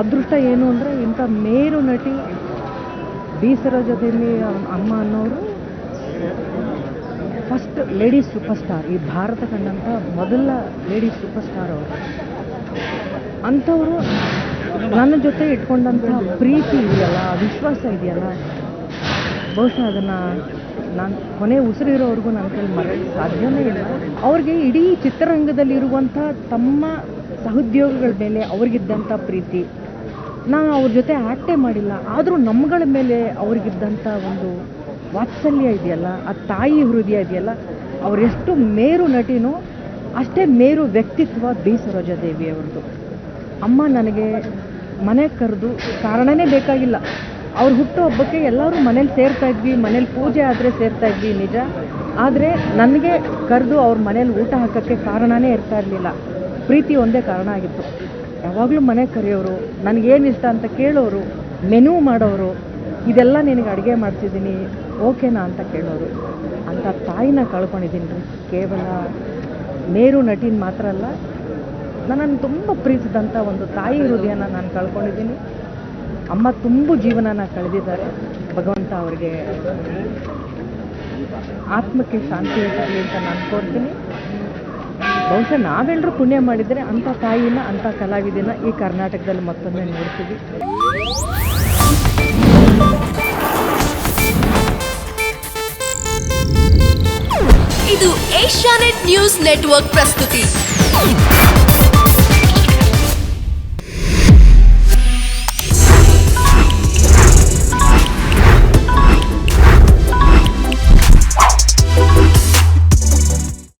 ಅದೃಷ್ಟ ಏನು ಅಂದರೆ ಇಂಥ ಮೇರು ನಟಿ ಬಿ ಸರೋಜದೇವಿ ಅಮ್ಮ ಅನ್ನೋರು ಫಸ್ಟ್ ಲೇಡೀಸ್ ಸೂಪರ್ ಸ್ಟಾರ್ ಈ ಭಾರತ ಕಂಡಂಥ ಮೊದಲ ಲೇಡೀಸ್ ಸೂಪರ್ ಸ್ಟಾರ್ ಅವರು. ಅಂಥವರು ನನ್ನ ಜೊತೆ ಇಟ್ಕೊಂಡಂಥ ಪ್ರೀತಿ ಇದೆಯಲ್ಲ, ವಿಶ್ವಾಸ ಇದೆಯಲ್ಲ, ಬಹುಶಃ ಅದನ್ನು ನಾನು ಕೊನೆ ಉಸಿರಿರೋವರೆಗೂ ನನ್ನ ಕೈಲಿ ಮರೆಯಕ್ಕೆ ಸಾಧ್ಯವೇ ಇಲ್ಲ. ಅವ್ರಿಗೆ ಇಡೀ ಚಿತ್ರರಂಗದಲ್ಲಿರುವಂಥ ತಮ್ಮ ಸಹೋದ್ಯೋಗಿಗಳ ಮೇಲೆ ಅವ್ರಿಗಿದ್ದಂಥ ಪ್ರೀತಿ. ನಾನು ಅವ್ರ ಜೊತೆ ಆಟೇ ಮಾಡಿಲ್ಲ. ಆದರೂ ನಮ್ಗಳ ಮೇಲೆ ಅವ್ರಿಗಿದ್ದಂಥ ಒಂದು ವಾತ್ಸಲ್ಯ ಇದೆಯಲ್ಲ, ಆ ತಾಯಿ ಹೃದಯ ಇದೆಯಲ್ಲ, ಅವರೆಷ್ಟು ಮೇರು ನಟಿನೋ ಅಷ್ಟೇ ಮೇರು ವ್ಯಕ್ತಿತ್ವ ಬಿ. ಸರೋಜಾದೇವಿ ಅವ್ರದ್ದು. ಅಮ್ಮ ನನಗೆ ಮನೆ ಕರೆದು ಕಾರಣನೇ ಬೇಕಾಗಿಲ್ಲ. ಅವ್ರ ಹುಟ್ಟುಹಬ್ಬಕ್ಕೆ ಎಲ್ಲರೂ ಮನೇಲಿ ಸೇರ್ತಾ ಇದ್ವಿ, ಮನೇಲಿ ಪೂಜೆ ಆದರೆ ಸೇರ್ತಾ ಇದ್ವಿ ನಿಜ. ಆದರೆ ನನಗೆ ಕರೆದು ಅವ್ರ ಮನೇಲಿ ಊಟ ಹಾಕೋಕ್ಕೆ ಕಾರಣನೇ ಇರ್ತಾ ಇರಲಿಲ್ಲ. ಪ್ರೀತಿ ಒಂದೇ ಕಾರಣ ಆಗಿತ್ತು. ಯಾವಾಗಲೂ ಮನೆಗೆ ಕರೆಯೋರು, ನನಗೇನು ಇಷ್ಟ ಅಂತ ಕೇಳೋರು, ಮೆನು ಮಾಡೋರು, ಇದೆಲ್ಲ ನಿನಗೆ ಅಡುಗೆ ಮಾಡ್ತಿದ್ದೀನಿ, ಓಕೆನಾ ಅಂತ ಕೇಳೋರು. ಅಂಥ ತಾಯಿನ ಕಳ್ಕೊಂಡಿದ್ದೀನಿ ರೀ. ಕೇವಲ ಮೇರು ನಟಿನ ಮಾತ್ರ ಅಲ್ಲ, ನನ್ನನ್ನು ತುಂಬ ಪ್ರೀತಿದಂಥ ಒಂದು ತಾಯಿ ಹೃದಯನ ನಾನು ಕಳ್ಕೊಂಡಿದ್ದೀನಿ. ಅಮ್ಮ ತುಂಬ ಜೀವನನ ಕಳೆದಿದ್ದಾರೆ. ಭಗವಂತ ಅವ್ರಿಗೆ ಆತ್ಮಕ್ಕೆ ಶಾಂತಿ ಇರಲಿ ಅಂತ ನಾನು ಕೋರ್ತೀನಿ. ಬಹುಶಃ ನಾವೆಲ್ಲರೂ ಪುಣ್ಯ ಮಾಡಿದರೆ ಅಂಥ ತಾಯಿನ, ಅಂಥ ಕಲಾವಿದನ ಈ ಕರ್ನಾಟಕದಲ್ಲಿ ಮತ್ತೊಮ್ಮೆ ನೋಡ್ತೀವಿ. ಇದು ಏಷ್ಯಾನೆಟ್ ನ್ಯೂಸ್ ನೆಟ್ವರ್ಕ್ ಪ್ರಸ್ತುತಿ.